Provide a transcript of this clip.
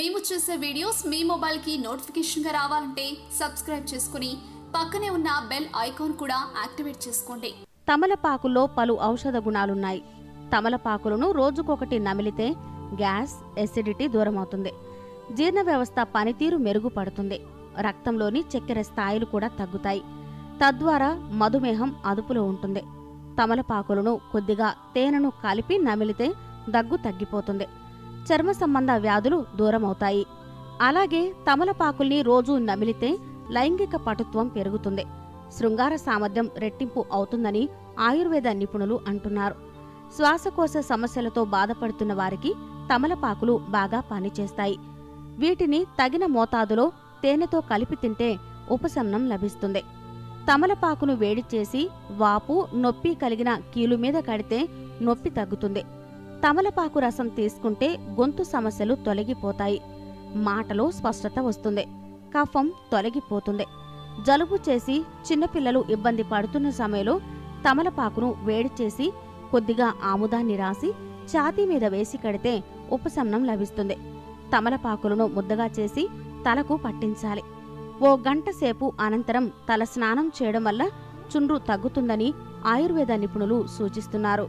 మేము చేసే వీడియోస్ మీ మొబైల్కి నోటిఫికేషన్గా రావాలంటే సబ్స్క్రైబ్ చేసుకుని పక్కనే ఉన్న బెల్ ఐకాన్ కూడా యాక్టివేట్ చేసుకోండి. తమలపాకుల్లో పలు ఔషధ గుణాలున్నాయి. తమలపాకులను రోజుకొకటి నమిలితే గ్యాస్ ఎసిడిటీ దూరమవుతుంది. జీర్ణ వ్యవస్థ పనితీరు మెరుగుపడుతుంది. రక్తంలోని చక్కెర స్థాయిలు కూడా తగ్గుతాయి. తద్వారా మధుమేహం అదుపులో ఉంటుంది. తమలపాకులను కొద్దిగా తేనెను కలిపి నమిలితే దగ్గు తగ్గిపోతుంది. చర్మ సంబంధ వ్యాధులు దూరమవుతాయి. అలాగే తమలపాకుల్ని రోజూ నమిలితే లైంగిక పటుత్వం పెరుగుతుంది. శృంగార సామర్థ్యం రెట్టింపు అవుతుందని ఆయుర్వేద నిపుణులు అంటున్నారు. శ్వాసకోశ సమస్యలతో బాధపడుతున్న వారికి తమలపాకులు బాగా పనిచేస్తాయి. వీటిని తగిన మోతాదులో తేనెతో కలిపి తింటే ఉపశమనం లభిస్తుంది. తమలపాకును వేడి చేసి వాపు నొప్పి కలిగిన కీలు మీద కడితే నొప్పి తగ్గుతుంది. తమలపాకు రసం తీసుకుంటే గొంతు సమస్యలు తొలగిపోతాయి. మాటలో స్పష్టత వస్తుంది. కఫం తొలగిపోతుంది. జలుబు చేసి చిన్నపిల్లలు ఇబ్బంది పడుతున్న సమయంలో తమలపాకును వేడి చేసి కొద్దిగా ఆముదాన్ని రాసి ఛాతీ మీద వేసి కడితే ఉపశమనం లభిస్తుంది. తమలపాకులను ముద్దగా చేసి తలకు పట్టించాలి. ఓ గంట సేపు అనంతరం తల స్నానం చేయడం వల్ల చుండ్రు తగ్గుతుందని ఆయుర్వేద నిపుణులు సూచిస్తున్నారు.